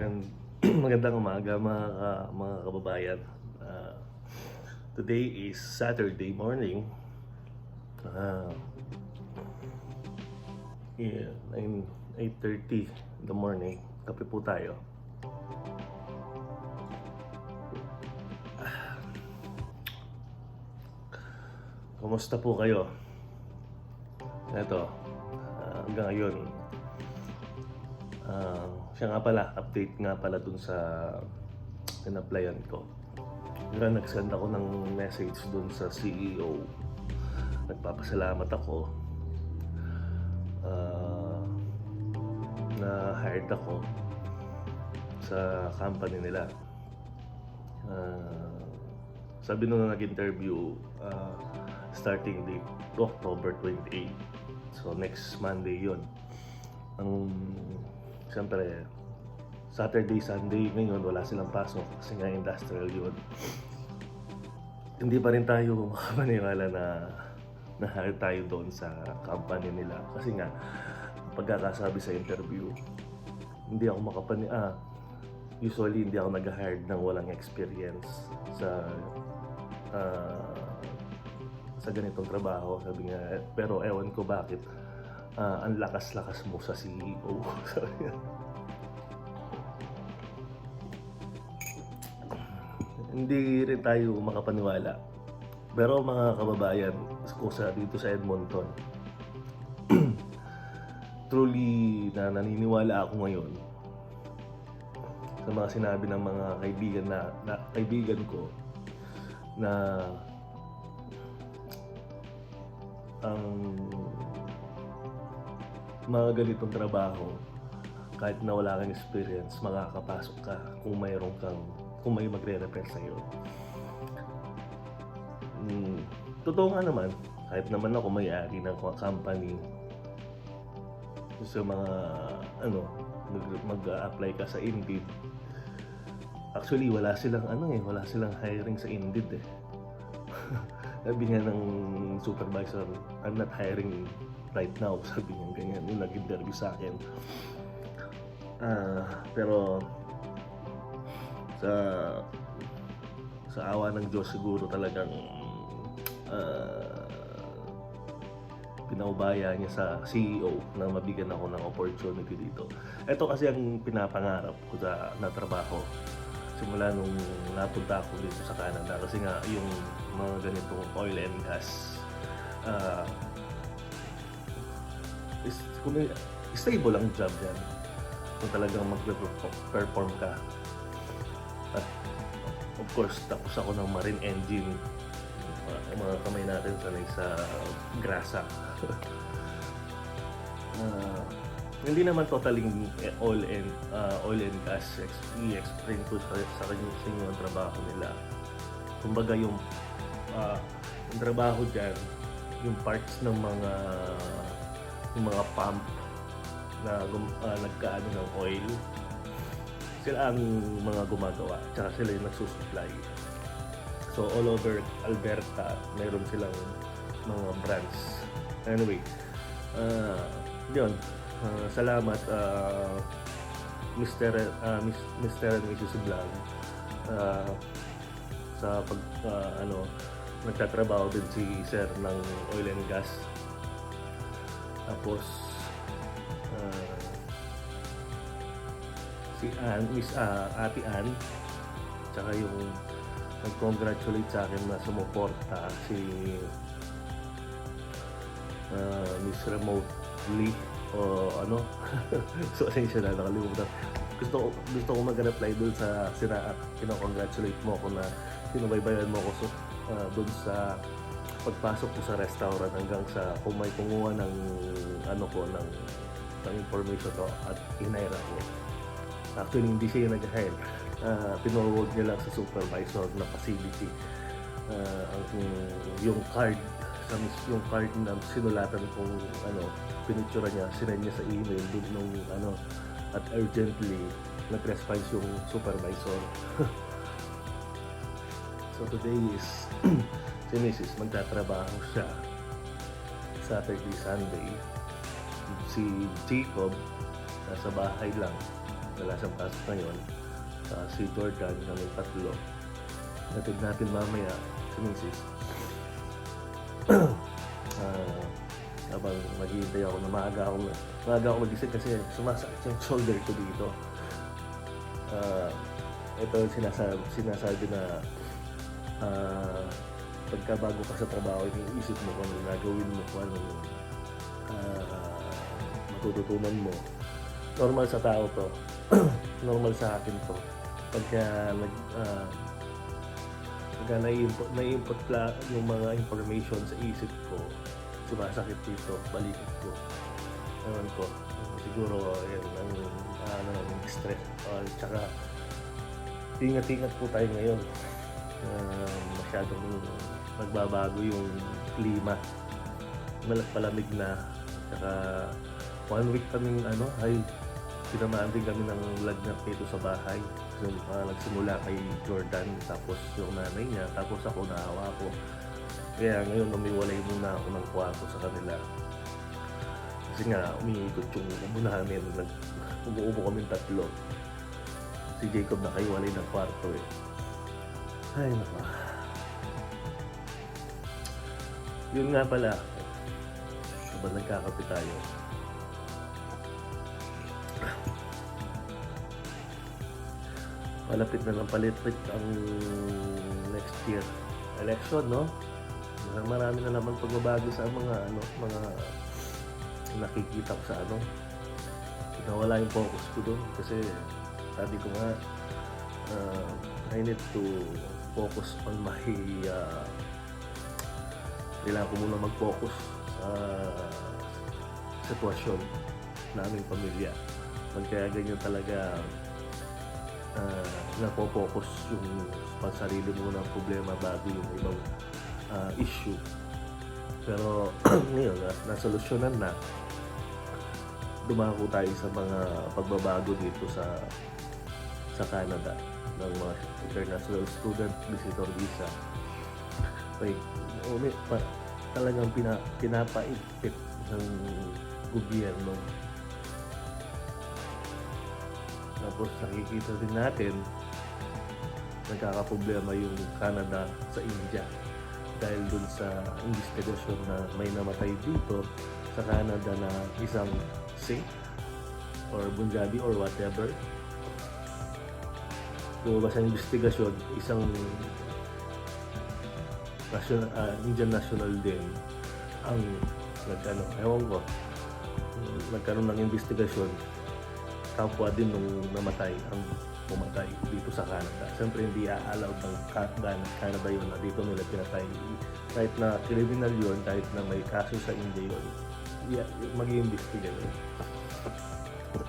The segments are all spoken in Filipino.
Magand magandang umaga mga, ka- mga kababayan. Ah, today is Saturday morning. Ah, yeah, 9, 8.30 in the morning. Kape po tayo. Ah. Kumusta po kayo? Ito, ah, hanggang ngayon, Ah, siya nga pala, update nga pala dun sa in-applyan ko. Nga nag-send ako ng message dun sa CEO. Nagpapasalamat ako ah, na hired ako sa company nila. Ah, sabi nung nag-interview, ah, starting date October 28. So next Monday yon ang siyempre Saturday, Sunday ngayon wala silang pasok kasi nga industrial yun. Hindi pa rin tayo makapaniwala na na-hire tayo doon sa company nila. Kasi nga pagkakasabi sa interview hindi ako makapani ah usually hindi ako nag-hire ng walang experience sa ah, sa ganitong trabaho. Sabi nga pero ewan ko bakit ah, ang lakas-lakas mo sa CEO. Hindi rin tayo makapaniwala. Pero mga kababayan, ko sa dito sa Edmonton, truly na naniniwala ako ngayon sa mga sinabi ng mga kaibigan na, na kaibigan ko na ang mga ganitong trabaho, kahit na wala kang experience, makakapasok ka kung mayroon kang, kung may magre-repair sa'yo. Mm, totoo nga naman, kahit naman ako may-ari ng company, sa mga, ano, mag- mag-apply ka sa Indeed, actually, wala silang, ano eh, wala silang hiring sa Indeed eh. Sabi nga ng supervisor, I'm not hiring right now. Sabi niya ganyan, yung nag-interview sa akin. Ah, pero sa sa awa ng Diyos siguro talagang ah, pinaubaya niya sa CEO na mabigyan ako ng opportunity dito. Ito kasi ang pinapangarap ko sa na trabaho simula nung napunta ako dito sa Canada kasi nga yung mga ganitong oil and gas ah, is, kung stable ang job yan kung talagang mag-perform ka. At of course tapos ako ng marine engine. Mga, mga kamay natin sanay sa grasa. Ah, hindi naman eh, oil and ah, oil and gas ex- i-explain ko sa, sa kanyo sa inyo ang trabaho nila. Kumbaga yung ah, yung trabaho dyan yung parts ng mga yung mga pump na ah, nagkaano ng oil sila ang mga gumagawa tsaka sila yung nagsusupply so all over Alberta mayroon silang mga branch anyway ah yun Ah, salamat ah, Mr. Miss- Mr. and Mrs. Blanc ah, sa pag ah, ano nagtatrabaho din si sir ng oil and gas tapos ah, si Ann, Miss ah, Ate Ann tsaka yung nag-congratulate sa akin na sumuporta si ah, Miss Remote Lee o ano? So asensya na nakalimutan. Gusto ko gusto ko mag-reply dun sa sina kino-congratulate mo ako na sinubaybayan mo ako so, ah, dun sa pagpasok ko sa restaurant hanggang sa kung may kumuha ng ano ko ng, ng information ko at hinire ako actually hindi siya yung nag-hire. Uh, pinoward niya lang sa supervisor na facility. Ah, ang yung card sa yung card na sinulatan kung ano pinicture niya sinend niya sa email dun nung ano at urgently nag-response yung supervisor. So today is si Mrs. magtatrabaho siya Saturday, Sunday si Jacob nasa bahay lang wala siyang pasok ngayon. Sa si Jordan, kami tatlo. Natid natin mamaya si Mrs. Ah, habang maghihintay ako na maaga ako, maaga ako magising kasi sumasakit yung shoulder ko dito. Ah, ito sinasabi, sinasabi na ah, pagka bago ka sa trabaho, iniisip mo kung ano gagawin mo, kung ano yung ah, matututunan mo. Normal sa tao to. Normal sa akin to. Pagka nag, ah, pagka nai-input, nai-input yung mga information sa isip ko, sumasakit dito, balikat ko. Ewan ko. Siguro, yan, ang, ano, yung stress. Uh, tsaka, ingat-ingat po tayo ngayon. Uh, masyadong nagbabago yung klima. Malak palamig na. Tsaka, one week kaming, ano, ay, tinamaan din kami ng lagnat dito sa bahay. So, uh, nagsimula kay Jordan, tapos yung nanay niya, tapos ako naawa ko. Kaya ngayon umiwalay muna ako ng kwarto sa kanila. Kasi nga, umiikot yung umunahan namin. Nag, umuubo kami tatlo. Si Jacob nakaiwalay ng kwarto eh. Ay, naka. Yun nga pala. Habang nagkakape tayo. Malapit na lang palit-lit ang next year election, no? Marami marami na naman pagbabago sa mga ano, mga nakikita ko sa ano. Nawala yung focus ko doon kasi sabi ko nga uh, I need to focus on my uh, kailangan ko muna mag-focus sa sitwasyon naming pamilya. Pag kaya ganyan talaga uh, napopokus yung pansarili mo ng problema bago yung ibang uh, issue. Pero ngayon, na, nasolusyonan na, dumako tayo sa mga pagbabago dito sa sa Canada ng mga international student visitor visa. Like, umi, pa, talagang pina, pinapaigpit ng gobyerno tapos nakikita din natin nagkakaproblema yung Canada sa India dahil dun sa investigasyon na may namatay dito sa Canada na isang Sikh or Punjabi or whatever. Lumabas ang investigasyon, isang national, ah, Indian national din ang nagkano, ewan ko, nagkaroon ng investigasyon kapwa din nung namatay ang pumatay dito sa Canada. Siyempre hindi a-allowed ng Ca- Gan- Canada yun na dito nila pinatay. Kahit na criminal yun, kahit na may kaso sa India yun, yeah, mag-iimbestiga yun.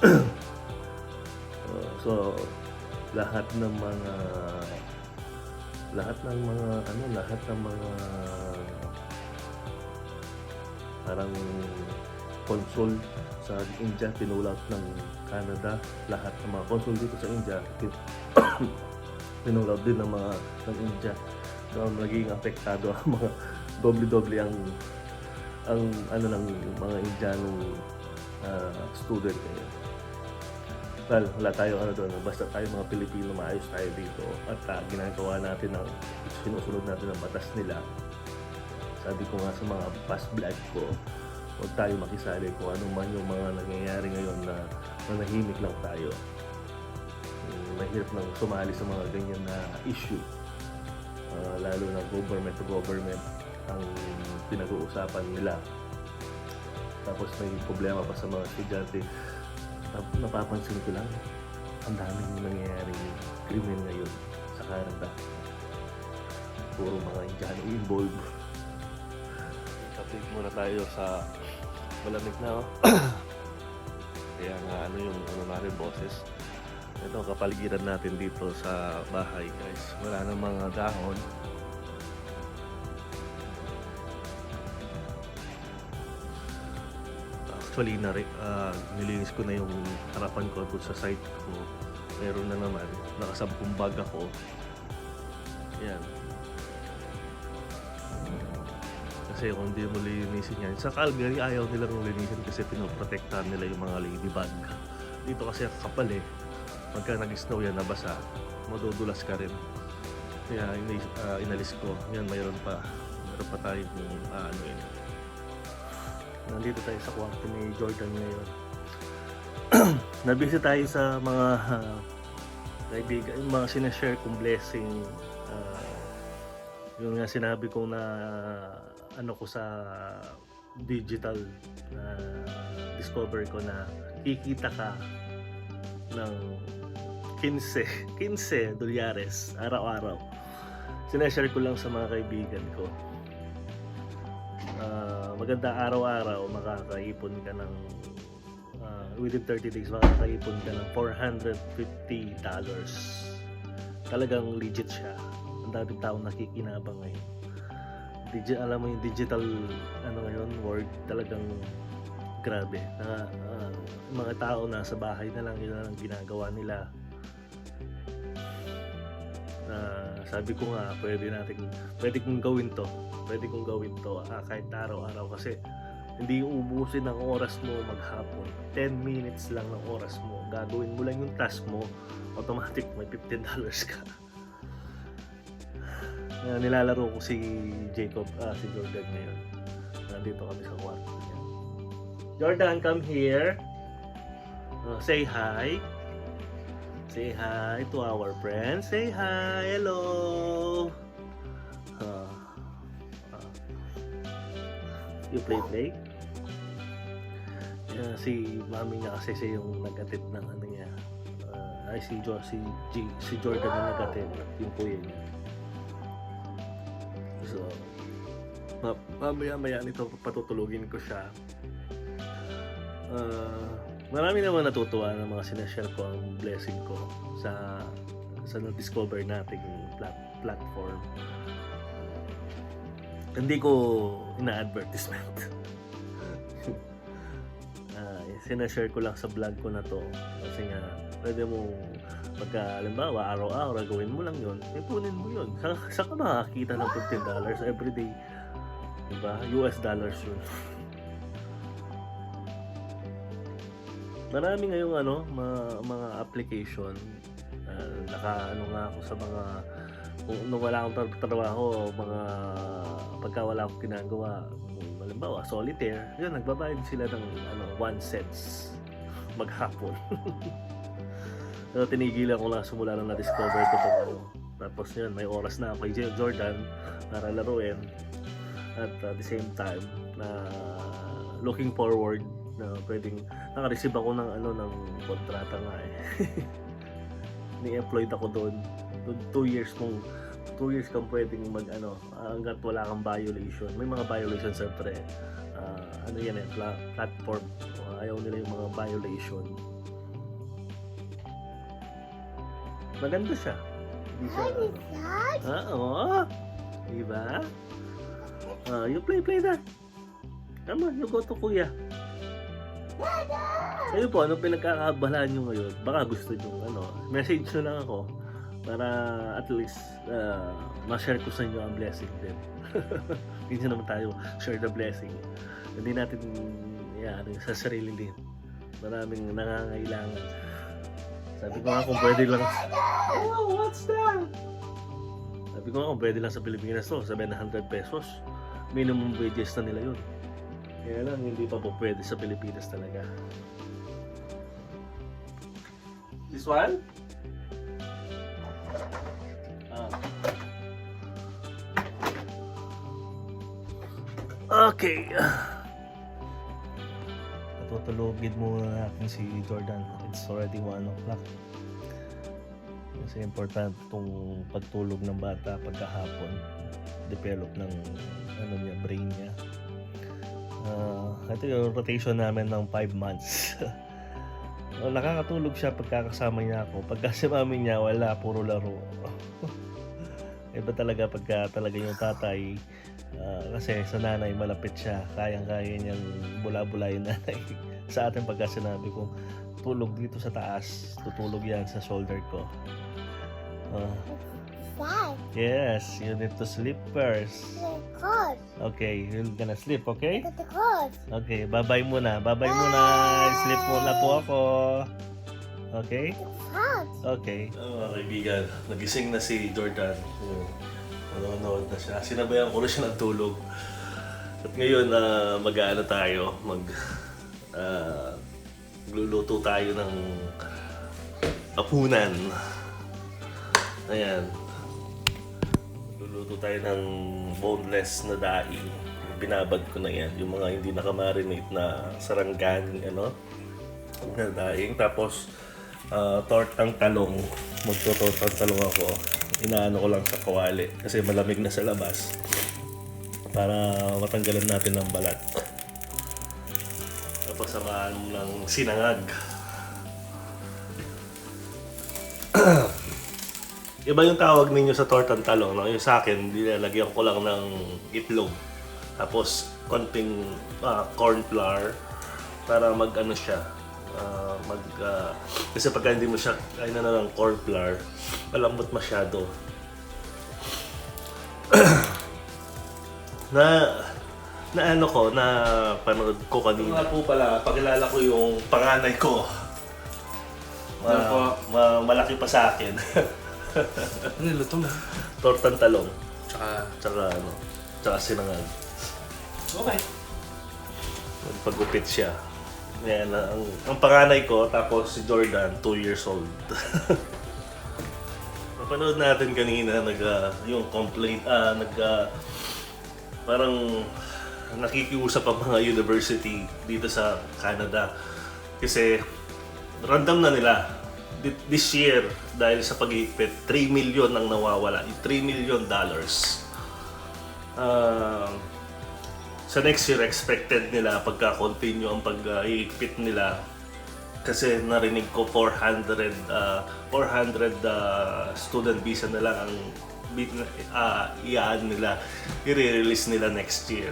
Uh, so, lahat ng mga lahat ng mga ano lahat ng mga parang consul sa India pinulot ng Canada. Lahat ng mga consul dito sa India pin- pinulot din ng mga ng India. So naging apektado ang mga doble-doble ang ang ano ng mga Indianong ah, student ngayon well, wala tayo ano doon basta tayo mga Pilipino maayos tayo dito at ah, ginagawa natin ang sinusunod natin ang batas nila sabi ko nga sa mga past vlog ko huwag tayo makisali kung ano man yung mga nangyayari ngayon na manahimik lang tayo. Mm, Mahirap nang sumali sa mga ganyan na issue. Ah, lalo na government to government ang pinag-uusapan nila. Tapos may problema pa sa mga estudyante. Nap- Napapansin ko lang, ang daming nangyayaring krimen ngayon sa Canada. Puro mga Indiano involved. Update muna tayo sa malamig na oh. Kaya nga ano yung ano natin boses. Ito kapaligiran natin dito sa bahay guys. Wala nang mga dahon. Actually, na, uh, nilinis ko na yung harapan ko doon sa site ko. Meron na naman. Nakasampung bag ako. Yan. Kasi kung hindi mo linisin yan, sa Calgary ayaw nilang linisin kasi pinoprotektahan nila yung mga ladybug. Dito kasi kapal eh. pagka nag-snow yan, nabasa, madudulas ka rin. Kaya inis, ah, inalis ko. Yan, mayroon pa. Mayroon pa tayo kung uh, ano yun. Nandito tayo sa kwarto ni Jordan ngayon. Nabisi tayo sa mga ah, kaibigan, yung mga sinashare kong blessing. ah, yung nga sinabi ko na ano ko sa digital na discover ko na kikita ka ng 15, 15 dolyares araw-araw. Sinashare ko lang sa mga kaibigan ko. Ah, maganda araw-araw makakaipon ka ng ah, within 30 days makakaipon ka ng 450 dollars. Talagang legit siya. Ang daming taong nakikinabang ngayon. Digi alam mo yung digital ano ngayon word talagang grabe. Na, ah, yung mga tao nasa bahay na lang yun na lang ginagawa nila. Na sabi ko nga pwede natin pwede kong gawin to. Pwede kong gawin to ah, kahit araw-araw kasi hindi uubusin ng oras mo maghapon. 10 minutes lang ng oras mo. Gagawin mo lang yung task mo, automatic may 15 dollars ka. Uh, nilalaro ko si Jacob, ah, si Jordan ngayon. Nandito kami sa kwarto niya. Jordan, come here. Uh, say hi. Say hi to our friends. Say hi. Hello. Uh, uh, you play play? Yeah, si mami niya kasi siya yung nag-atid ng ano niya. Uh, ay si jo si G, si Jordan yung nag-atid, yung kuya niya. So, ma mamaya maya nito patutulugin ko siya. Uh, marami naman natutuwa ng mga sinashare ko ang blessing ko sa sa na-discover nating plat platform. Hindi ko ina-advertisement. uh, sinashare ko lang sa vlog ko na to. Kasi nga pwede mo pagka halimbawa araw-araw gawin mo lang yun ipunin mo yun. Sa, sa ka makakita ng 15 dollars everyday? Diba? US dollars yun marami ngayong ano mga, mga application uh, naka ano nga ako sa mga kung nung wala akong tra- trabaho mga pagka wala akong ginagawa halimbawa solitaire yun nagbabayad sila ng ano 1 cents maghapon Pero tinigilan ko lang simula nung na-discover ko itong ano. Tapos yun, may oras na ako kay Jordan para laruin. At at the same time, na looking forward na pwedeng naka-receive ako ng ano ng kontrata nga eh. Ni-employed ako doon. Doon two years kung two years kang pwedeng mag ano hanggat wala kang violation. May mga violation siyempre. Ah, ano yan eh, pla- platform. Ayaw nila yung mga violation. Maganda siya. Hindi siya. Ah, oo. Diba? Ah, you play, play that. Come on, you go to kuya. Ayun po, ano pinagkakabalaan nyo ngayon? Baka gusto nyo, ano, message nyo lang ako para at least uh, ma-share ko sa inyo ang blessing din. Hindi naman tayo share the blessing. Hindi natin yan, sa sarili din. Maraming nangangailangan. Sabi ko nga kung pwede lang. Oh, what's that? Sabi ko nga kung pwede lang sa Pilipinas to, 700 pesos. Minimum wages na nila yun. Kaya lang, hindi pa po pwede sa Pilipinas talaga. This one? Ah. Okay. Tutulugin muna natin si Jordan. It's already 1 o'clock. Kasi important itong pagtulog ng bata pagkahapon. Develop ng ano niya. Ito yung rotation namin ng 5 months. Oh, nakakatulog siya pagkakasama niya ako. Pagka si mami niya, wala, puro laro. Iba talaga pagka talaga yung tatay, ah, kasi sa nanay malapit siya, kayang-kaya niyang bula-bula yung nanay. sa atin pagka sinabi ko, tulog dito sa taas, tutulog yan sa shoulder ko. Ah, Dad, yes, you need to sleep first. the card. Okay, you're gonna sleep, okay? Card. Okay, bye-bye muna. Bye-bye muna. Sleep muna po ako. Okay? Okay. mga kaibigan, nagising na si Jordan. Yun. Nanonood na siya. Sinabayan ko na siya ng tulog. At ngayon, ah, mag-ano tayo, mag... ah, magluluto tayo ng apunan. Ayan. Magluluto tayo ng boneless na daing. Binabad ko na yan. Yung mga hindi nakamarinate na saranggan, ano, na daing. Tapos, ah, tortang talong. Magto-tortang talong ako. Inaano ko lang sa kawali kasi malamig na sa labas para matanggalan natin ng balat. Tapos samahan ng sinangag. Iba yung tawag ninyo sa tortang talong. No? Yung sa akin, nilalagyan ko lang ng itlog. Tapos, konting ah, corn flour para mag ano siya. ah, mag, ah, kasi pagka hindi mo siya kain na ng corn flour, malambot masyado. na na ano ko, na panood ko kanina. Nga po pala, pakilala ko yung panganay ko. Ma, Ano po? ma- malaki pa sa akin. Ano luto mo? Tortang talong. Tsaka, Tsaka ano, tsaka sinangag. okay. Nagpagupit siya. Yan, ang, ang panganay ko, tapos si Jordan, 2 years old. Napanood natin kanina, nag, ah, yung complaint, ah, nag, ah, parang nakikiusap ang mga university dito sa Canada. Kasi random na nila. Thi- This year, dahil sa pag-iipit, 3 million ang nawawala. 3 million dollars. Ah, sa next year expected nila pagka-continue ang pag-iigpit nila kasi narinig ko 400 uh, 400 uh, student visa na lang ang uh, iyaan nila i-release nila next year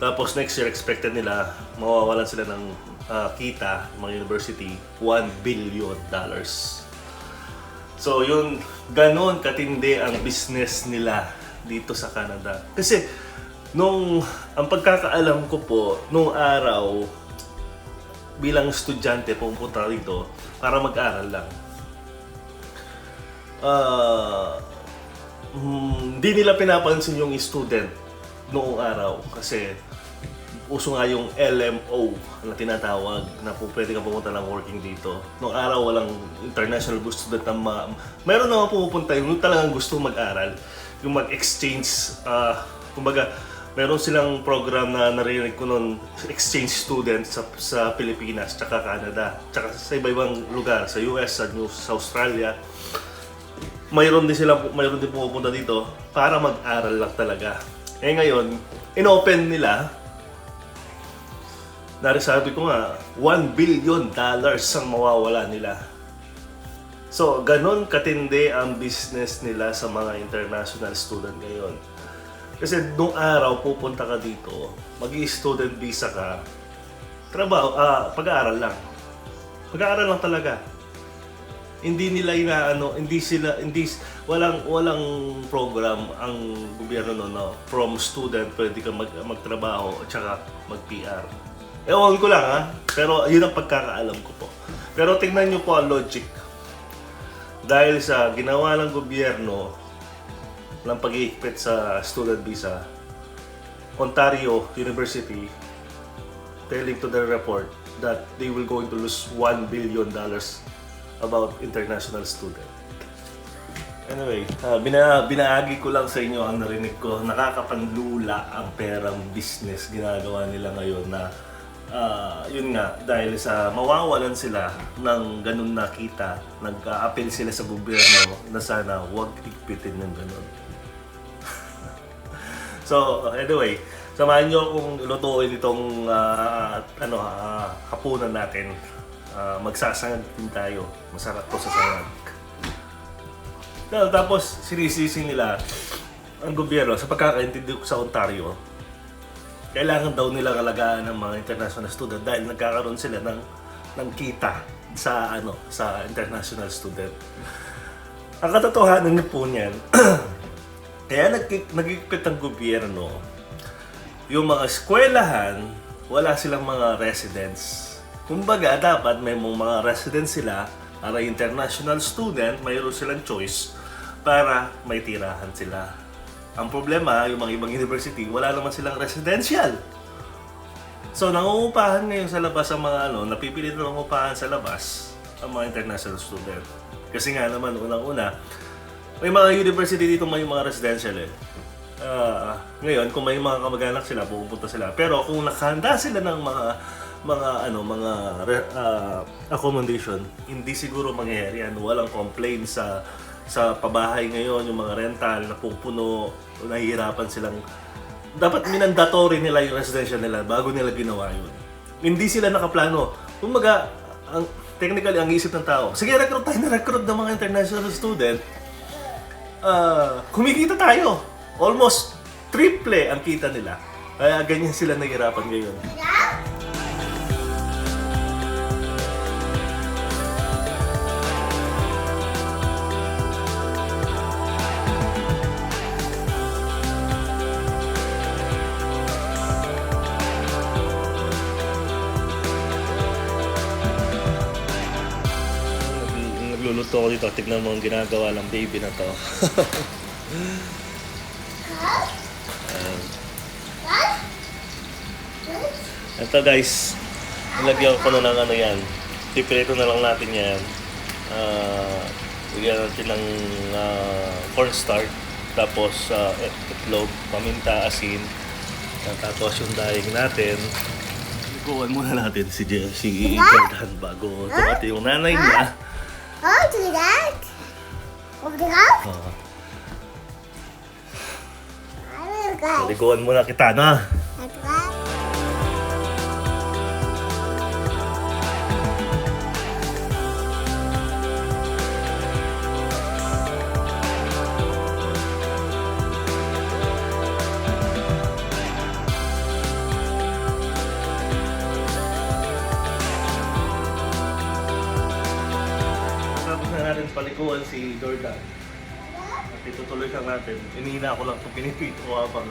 tapos next year expected nila mawawalan sila ng uh, kita mga university 1 billion dollars So yun, ganon katindi ang business nila dito sa Canada. Kasi nung ang pagkakaalam ko po, nung araw bilang estudyante pumunta dito para mag-aral lang. Hmm, hindi nila pinapansin yung student noong araw kasi uso nga yung LMO na tinatawag na po pwede ka pumunta ng working dito. Noong araw walang international student na ma... Meron naman pumupunta yung talagang gusto mag-aral. Yung mag-exchange, ah, kumbaga, meron silang program na narinig ko noon, exchange student sa, sa Pilipinas, tsaka Canada, tsaka sa iba-ibang lugar, sa US, sa, New, sa Australia. Mayroon din sila, mayroon din pumupunta dito para mag-aral lang talaga. Eh ngayon, inopen nila Dari ko nga, 1 billion dollars ang mawawala nila. So, ganon katindi ang business nila sa mga international student ngayon. Kasi nung araw pupunta ka dito, mag student visa ka, trabaho, ah, pag-aaral lang. Pag-aaral lang talaga. Hindi nila inaano, hindi sila hindi walang walang program ang gobyerno no, no from student pwede ka mag, magtrabaho at saka mag-PR. Ewan ko lang ha, pero yun ang pagkakaalam ko po. Pero tingnan nyo po ang logic. Dahil sa ginawa ng gobyerno ng pag-iikpit sa student visa, Ontario University telling to their report that they will going to lose 1 billion dollars about international student. Anyway, ah, bina, binaagi ko lang sa inyo ang narinig ko. Nakakapanlula ang perang business ginagawa nila ngayon na ah, yun nga, dahil sa mawawalan sila ng ganun na kita, nag-a-appeal sila sa gobyerno na sana huwag igpitin ng ganun. so, anyway, samahan nyo kung lutuin itong ah, ano, ah, hapunan natin. Ah, magsasangag din tayo. Masarap to sa sangag. No, tapos sinisisi nila ang gobyerno sa pagkakaintindi ko sa Ontario, kailangan daw nilang alagaan ng mga international student dahil nagkakaroon sila ng ng kita sa ano sa international student. Ang katotohanan po niyan, kaya nag nagigpit ang gobyerno yung mga eskwelahan, wala silang mga residents. Kumbaga, dapat may mga residents sila para international student, mayroon silang choice para may tirahan sila. Ang problema, yung mga ibang university, wala naman silang residential. So, nangungupahan ngayon sa labas ang mga ano, napipilit na nangungupahan sa labas ang mga international student. Kasi nga naman, unang-una, may mga university dito may mga residential eh. Ah, ngayon, kung may mga kamag-anak sila, pupunta sila. Pero kung nakahanda sila ng mga mga ano mga ah, accommodation, hindi siguro mangyayari yan. Walang complaint sa sa pabahay ngayon, yung mga rental na pupuno, nahihirapan silang dapat minandatory nila yung residential nila bago nila ginawa yun. Hindi sila nakaplano. Kumbaga, ang, technically, ang isip ng tao, sige, recruit tayo na recruit ng mga international student, ah, kumikita tayo. Almost triple ang kita nila. Kaya ganyan sila nahihirapan ngayon. Nagluluto ako dito. Tignan mo ang ginagawa ng baby na to. Ayan. Ito guys, nilagyan ko na ng ano yan. Piprito na lang natin yan. Ah, Bigyan natin ng ah, cornstarch. Tapos uh, itlog, paminta, asin. Tapos yung daing natin. Ikuhan muna natin si, si Jordan bago tumating yung nanay niya. Oh, do that. Over the house? Ah, I will go. Liguan muna kita na. That's right. Tapos Jordan. At itutuloy lang natin. Inihina ko lang kung pinipito ko habang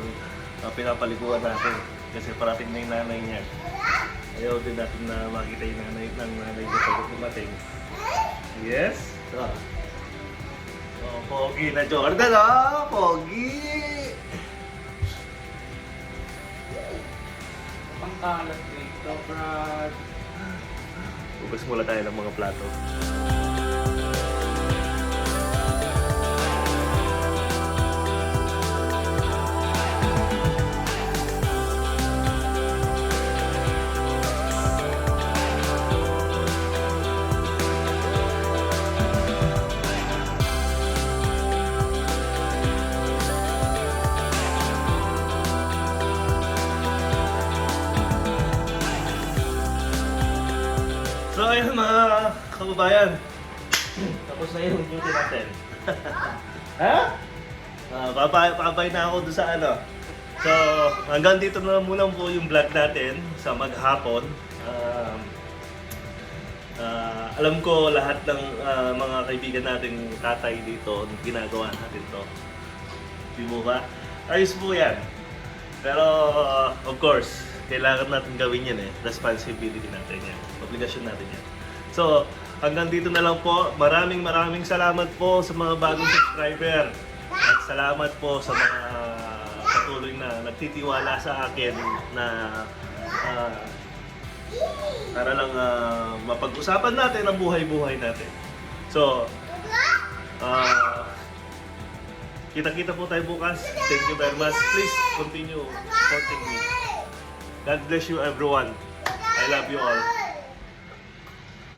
uh, pinapalikuan natin. Kasi parating na yung nanay niya. Ayaw din natin na makita yung nanay ng nanay niya pag dumating. Yes? Ah. Oh, pogi na Jordan ah! Pogi! Ang kalat nito, Brad. Ubus muna tayo ng mga plato. Kababayan, tapos na yung duty natin. ha? Ah, babay, babay na ako doon sa ano. So hanggang dito na muna po yung vlog natin sa maghapon. Um, ah, alam ko lahat ng ah, mga kaibigan nating tatay dito, ginagawa natin to. Di mo ba? Ayos po yan. Pero uh, of course, kailangan natin gawin yan eh. Responsibility natin yan. Obligasyon natin yan. So, hanggang dito na lang po. Maraming maraming salamat po sa mga bagong subscriber. At salamat po sa mga patuloy na nagtitiwala sa akin na ah, para lang ah, mapag-usapan natin ang buhay-buhay natin. So, ah, kita-kita po tayo bukas. Thank you very much. Please continue supporting me. God bless you everyone. I love you all.